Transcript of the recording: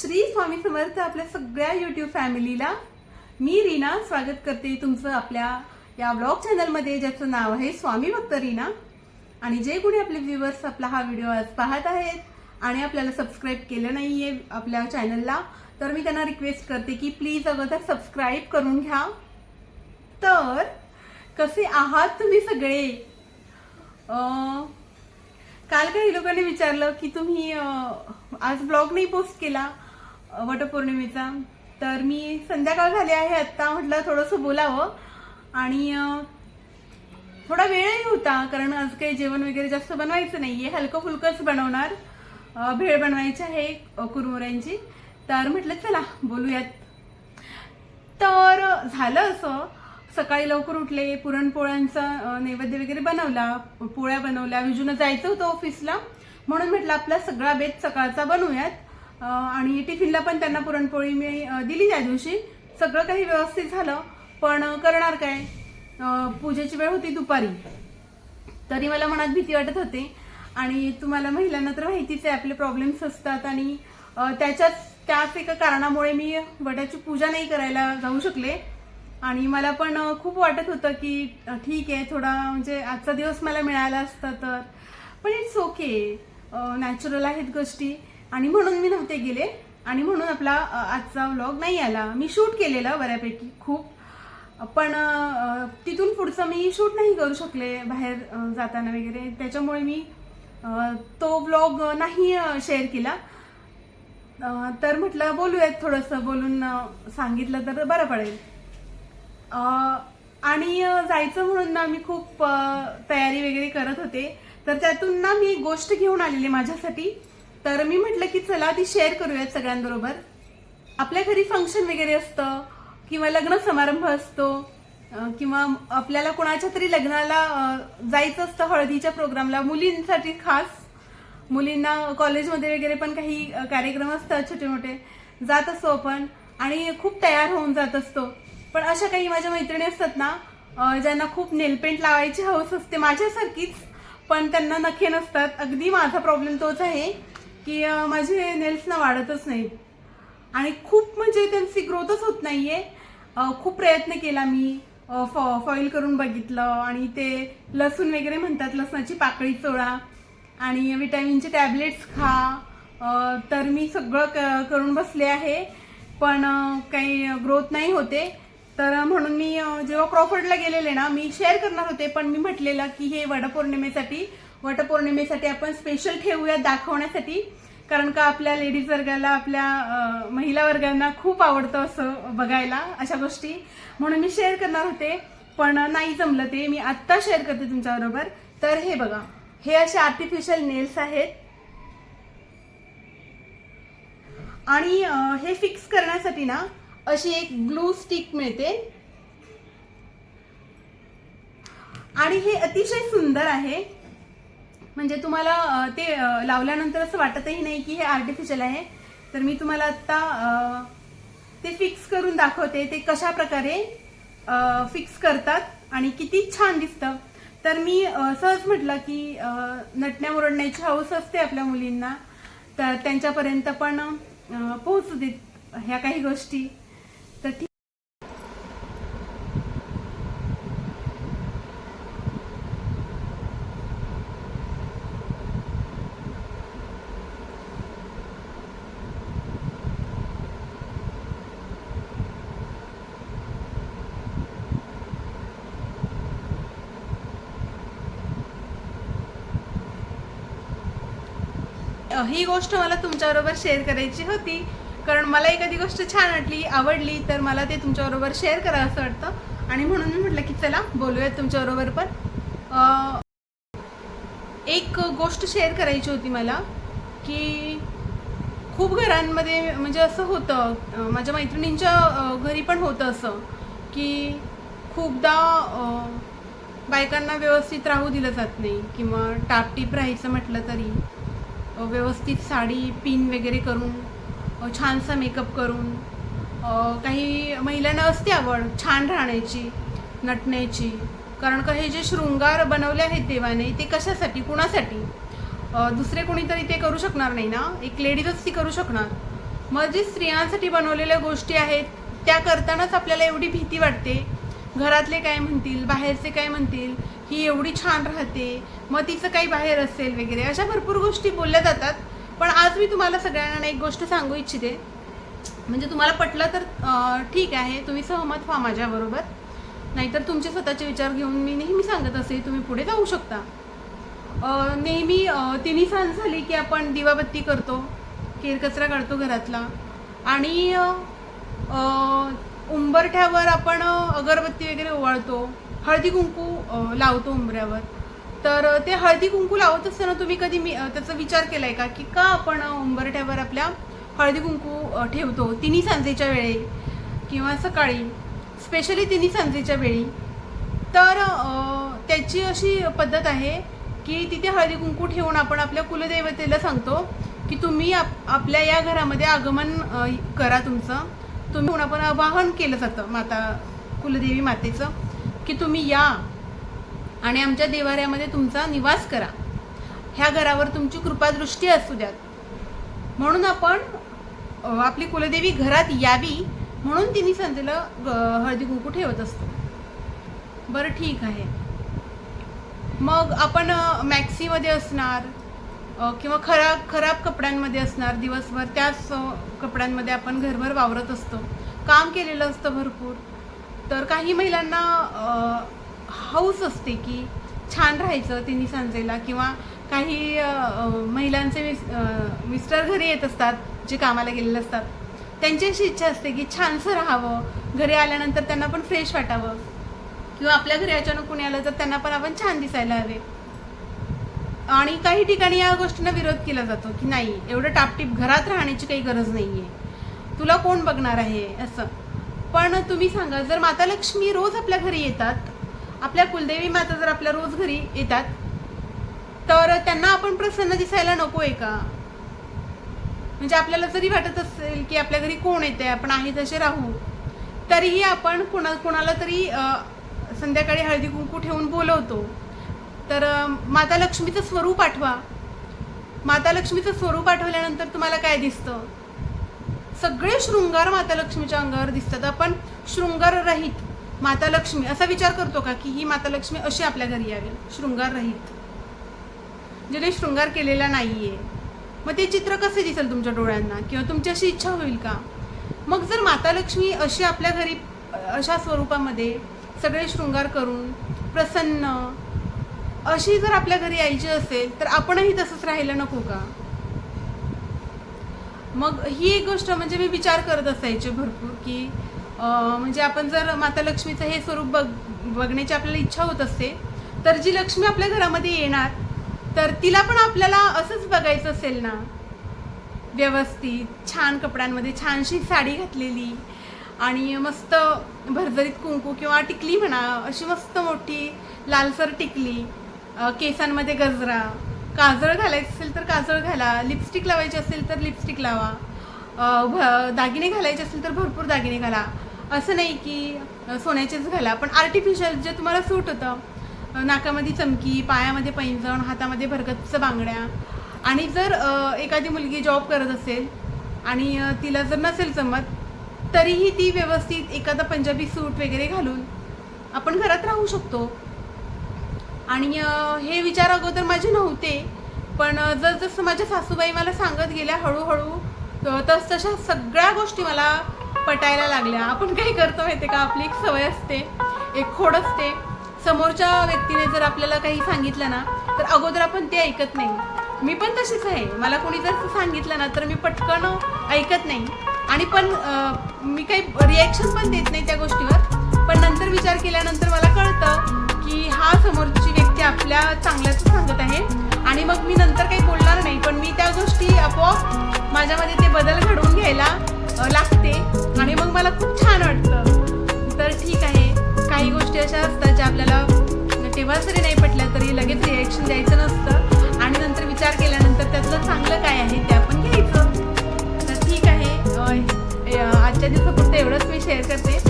श्री स्वामी समर्थ आपल्या सगळ्या युट्यूब फॅमिलीला मी रीना स्वागत करते तुमचं आपल्या या ब्लॉग चॅनलमध्ये ज्याचं नाव आहे स्वामी भक्त रीना. आणि जे कोणी आपले व्ह्युअर्स आपला हा व्हिडिओ आज पाहत आहेत आणि आपल्याला सबस्क्राईब केलं नाही आहे आपल्या चॅनलला तर मी त्यांना रिक्वेस्ट करते की प्लीज अगोदर सबस्क्राईब करून घ्या. तर कसे आहात तुम्ही सगळे? काल काही लोकांनी विचारलं की तुम्ही आज ब्लॉग नाही पोस्ट केला. वटपौर्णिमेचा. तर मी संध्याकाळ झाली आहे आत्ता म्हटलं थोडंसं बोलावं. आणि थोडा वेळही होता कारण आज काही जेवण वगैरे जास्त बनवायचं नाहीये. हलकं फुलकंच बनवणार भेळ बनवायची आहे कुरमुऱ्यांची. तर म्हटलं चला बोलूयात. तर झालं असं. सकाळी लवकर उठले पुरणपोळ्यांचा नैवेद्य वगैरे बनवला. पोळ्या बनवल्या विजूनं जायचं होतं ऑफिसला म्हणून म्हटलं आपला सगळा बेत सकाळचा बनवूयात. आणि टिफिनला पण त्यांना पुरणपोळी मी दिली त्या दिवशी. सगळं काही व्यवस्थित झालं. पण करणार काय? पूजेची वेळ होती दुपारी. तरी मला मनात भीती वाटत होते. आणि तुम्हाला महिलांना तर माहितीच आहे आपले प्रॉब्लेम्स असतात आणि त्याच्याच त्याच एका कारणामुळे मी वड्याची पूजा नाही करायला जाऊ शकले. आणि मला पण खूप वाटत होतं की ठीक आहे थोडा म्हणजे आजचा दिवस मला मिळाला असता तर. पण इट्स ओके नॅचरल आहेत गोष्टी. आणि म्हणून मी नव्हते गेले. आणि म्हणून आपला आजचा व्लॉग नाही आला. मी शूट केलेला बऱ्यापैकी खूप. पण तिथून पुढचं मी शूट नाही करू शकले बाहेर जाताना वगैरे. त्याच्यामुळे मी तो व्लॉग नाही शेअर केला. तर म्हटलं बोलूयात थोडंसं. बोलून सांगितलं तर बरं पडेल. आणि जायचं म्हणून ना मी खूप तयारी वगैरे करत होते. तर त्यातून ना मी एक गोष्ट घेऊन आलेली माझ्यासाठी. तर मी म्हटलं की चला ती शेअर करूयात सगळ्यांबरोबर. आपल्या घरी फंक्शन वगैरे असतं किंवा लग्न समारंभ असतो किंवा आपल्याला कोणाच्या तरी लग्नाला जायचं असतं हळदीच्या प्रोग्रामला मुलींसाठी खास. मुलींना कॉलेजमध्ये वगैरे पण काही कार्यक्रम असतात छोटे मोठे जात असतो आपण आणि खूप तयार होऊन जात असतो. पण अशा काही माझ्या मैत्रिणी असतात ना ज्यांना खूप नेलपेंट लावायची हौस असते माझ्यासारखीच पण त्यांना नखे नसतात. अगदी माझा प्रॉब्लेम तोच आहे. की माझे नेल्स ना वाढतच नाही आणि खूप म्हणजे त्यांची ग्रोथच होत नाहीये. आहे खूप प्रयत्न केला मी. फॉईल करून बघितलं आणि ते लसूण वगैरे म्हणतात लसणाची पाकळी चोळा आणि विटॅमिनचे टॅबलेट्स खा. तर मी सगळं क- करून बसले आहे. पण काही ग्रोथ नाही होते. तर म्हणून मी जेव्हा क्रॉफर्डला गेलेले ना मी शेअर करणार होते. पण मी म्हटलेलं की हे वडपौर्णिमेसाठी वटपौर्णिमेसाठी आपण स्पेशल ठेवूया दाखवण्यासाठी. कारण का आपल्या लेडीज वर्गाला आपल्या महिला वर्गांना खूप आवडतं असं बघायला अशा गोष्टी. म्हणून मी शेअर करणार होते पण नाही जमलं ते. मी आत्ता शेअर करते तुमच्याबरोबर. तर हे बघा. हे असे आर्टिफिशियल नेल्स आहेत. आणि हे फिक्स करण्यासाठी ना अशी एक ग्लू स्टिक मिळते. आणि हे अतिशय सुंदर आहे. म्हणजे तुम्हाला ते लावल्यानंतर असं वाटतही नाही की हे आर्टिफिशियल आहे. तर मी तुम्हाला आता ते फिक्स करून दाखवते. ते कशा प्रकारे फिक्स करतात आणि किती छान दिसतं. तर मी सहज म्हटलं की नटण्या मुरडण्याची हौस असते आपल्या मुलींना. तर त्यांच्यापर्यंत पण पोहोचू देत ह्या काही गोष्टी तर ठीक अ, ही गोष्ट मला तुमच्याबरोबर शेअर करायची होती. कारण मला एखादी गोष्ट छान वाटली आवडली तर मला ते तुमच्याबरोबर शेअर करावं असं वाटतं. आणि म्हणून मी म्हटलं की चला बोलूयात तुमच्याबरोबर पण. एक गोष्ट शेअर करायची होती मला की खूप घरांमध्ये म्हणजे असं होतं माझ्या मैत्रिणींच्या घरी पण होतं असं की खूपदा बायकांना व्यवस्थित राहू दिलं जात नाही किंवा टापटीप राहायचं म्हटलं तरी. व्यवस्थित साडी पिन वगैरे करून छानसा मेकअप करून काही महिलांना असते आवड छान राहण्याची नटण्याची. कारण का हे जे शृंगार बनवले आहेत देवाने ते कशासाठी कुणासाठी? दुसरे कोणीतरी ते करू शकणार नाही ना? एक लेडीजच ती करू शकणार. मग जे स्त्रियांसाठी बनवलेल्या गोष्टी आहेत त्या करतानाच आपल्याला एवढी भीती वाटते. घरातले काय म्हणतील बाहेरचे काय म्हणतील? ही एवढी छान राहते मग तिचं काही बाहेर असेल वगैरे अशा भरपूर गोष्टी बोलल्या जातात. पण आज मी तुम्हाला सगळ्यांना एक गोष्ट सांगू इच्छिते. म्हणजे तुम्हाला पटलं तर ठीक आहे तुम्ही सहमत व्हा माझ्याबरोबर. नाहीतर तुमचे स्वतःचे विचार घेऊन मी नेहमी सांगत असे तुम्ही पुढे जाऊ शकता. नेहमी तिन्ही सांज झाली की आपण दिवाबत्ती करतो केरकचरा काढतो घरातला. आणि उंबरठ्यावर आपण अगरबत्ती वगैरे ओवाळतो. हळदी कुंकू लावतो उंबऱ्यावर. तर ते हळदी कुंकू लावत असताना तुम्ही कधी मी त्याचा विचार केलाय का? की का आपण उंबरठ्यावर आपल्या हळदी कुंकू ठेवतो तिन्ही सांजेच्या वेळी किंवा सकाळी? स्पेशली तिन्ही सांजेच्या वेळी. तर त्याची अशी पद्धत आहे की तिथे हळदी कुंकू ठेवून आपण आपल्या कुलदैवतेला सांगतो की तुम्ही आप आपल्या या घरामध्ये आगमन करा तुमचं. तुम्ही म्हणून आपण आवाहन केलं जातं माता कुलदेवी मातेचं. की तुम्ही या आणि आमच्या देवाऱ्यामध्ये तुमचा निवास करा. ह्या घरावर तुमची कृपादृष्टी असू द्यात. म्हणून आपण आपली कुलदेवी घरात यावी म्हणून तिने संध्येला ग- हळदी कुंकू ठेवत असतो. बरं ठीक आहे. मग आपण मॅक्सीमध्ये असणार किंवा खराब खराब कपड्यांमध्ये असणार दिवसभर त्याच कपड्यांमध्ये आपण घरभर वावरत असतो. काम केलेलं असतं भरपूर. तर काही महिलांना हौस असते की छान राहायचं तिन्ही सांजेला किंवा काही महिलांचे मिस मिस्टर घरी येत असतात जे कामाला गेलेले असतात. त्यांची अशी इच्छा असते की छानसं राहावं. घरी आल्यानंतर त्यांना पण फ्रेश वाटावं. किंवा आपल्या घरी अचानक कुणी आलं तर त्यांना पण आपण छान दिसायला हवे. आणि काही ठिकाणी या गोष्टींना विरोध केला जातो की नाही एवढं टापटीप घरात राहण्याची काही गरज नाही आहे तुला कोण बघणार आहे? असं. पण तुम्ही सांगा जर माता लक्ष्मी रोज आपल्या घरी येतात आपल्या कुलदेवी माता जर आपल्या रोज घरी येतात तर त्यांना आपण प्रसन्न दिसायला नको आहे का? म्हणजे आपल्याला जरी वाटत असेल की आपल्या घरी कोण येते आपण आहे तसे राहू तरीही आपण कुणा कुणाला तरी संध्याकाळी हळदी कुंकू ठेवून बोलवतो. तर माता लक्ष्मीचं स्वरूप आठवा. माता लक्ष्मीचं स्वरूप आठवल्यानंतर तुम्हाला काय दिसतं? सगळे शृंगार माता लक्ष्मीच्या अंगावर दिसतात. आपण शृंगार रहित माता लक्ष्मी असा विचार करतो का की ही माता लक्ष्मी अशी आपल्या घरी यावी? शृंगार रहित. जिने शृंगार केलेला नाहीये मग ते चित्र कसे दिसेल तुमच्या डोळ्यांना? किंवा तुमची अशी इच्छा होईल का? मग जर माता लक्ष्मी अशी आपल्या घरी अशा स्वरूपामध्ये सगळे शृंगार करून प्रसन्न अशी जर आपल्या घरी यायची असेल तर आपणही तसंच राहायला नको का? मग ही एक गोष्ट म्हणजे मी विचार करत असायचे भरपूर की म्हणजे आपण जर माता लक्ष्मीचं हे स्वरूप बघ बघण्याची आपल्याला इच्छा होत असते तर जी लक्ष्मी आपल्या घरामध्ये येणार तर तिला पण आपल्याला असंच बघायचं असेल ना? व्यवस्थित छान कपड्यांमध्ये छानशी साडी घातलेली आणि मस्त भरभरीत कुंकू किंवा टिकली म्हणा अशी मस्त मोठी लालसर टिकली केसांमध्ये गजरा काजळ घालायचं असेल तर काजळ घाला. लिपस्टिक लावायची असेल तर लिपस्टिक लावा. भ- दागिने घालायचे असेल तर भरपूर दागिने घाला. असं नाही की सोन्याचेच घाला. पण आर्टिफिशियल जे तुम्हाला सूट होतं नाकामध्ये चमकी पायामध्ये पैंजण हातामध्ये भरगच्च बांगड्या. आणि जर एखादी मुलगी जॉब करत असेल आणि तिला जर नसेल जमत तरीही ती व्यवस्थित एखादा पंजाबी सूट वगैरे घालून आपण घरात राहू शकतो. आणि हे विचार अगोदर माझे नव्हते. पण जसजसं माझ्या सासूबाई मला सांगत गेल्या हळूहळू तस तशा सगळ्या गोष्टी मला पटायला लागल्या. आपण काय करतो माहिती का? आपली एक सवय असते. एक खोड असते. समोरच्या व्यक्तीने जर आपल्याला काही सांगितलं ना तर अगोदर आपण ते ऐकत नाही. मी पण तशीच आहे. मला कोणी जर सांगितलं ना तर मी पटकन ऐकत नाही. आणि पण मी काही रिॲक्शन पण देत नाही त्या गोष्टीवर. पण नंतर विचार केल्यानंतर मला कळतं की हा समोरची व्यक्ती आपल्या चांगल्याच सांगत आहे. आणि मग मी नंतर काही बोलणार नाही पण मी त्या गोष्टी आपोआप माझ्यामध्ये ते बदल घडवून घ्यायला लागते. आणि मग मला खूप छान वाटतं. तर ठीक आहे. काही गोष्टी अशा असतात ज्या आपल्याला तेव्हाच जरी नाही पटल्या तरी लगेच रिॲक्शन द्यायचं नसतं. आणि नंतर विचार केल्यानंतर त्यातलं चांगलं काय आहे ते आपण घ्यायचं. तर ठीक आहे. आजच्या दिवसापुरतं एवढंच मी शेअर करते.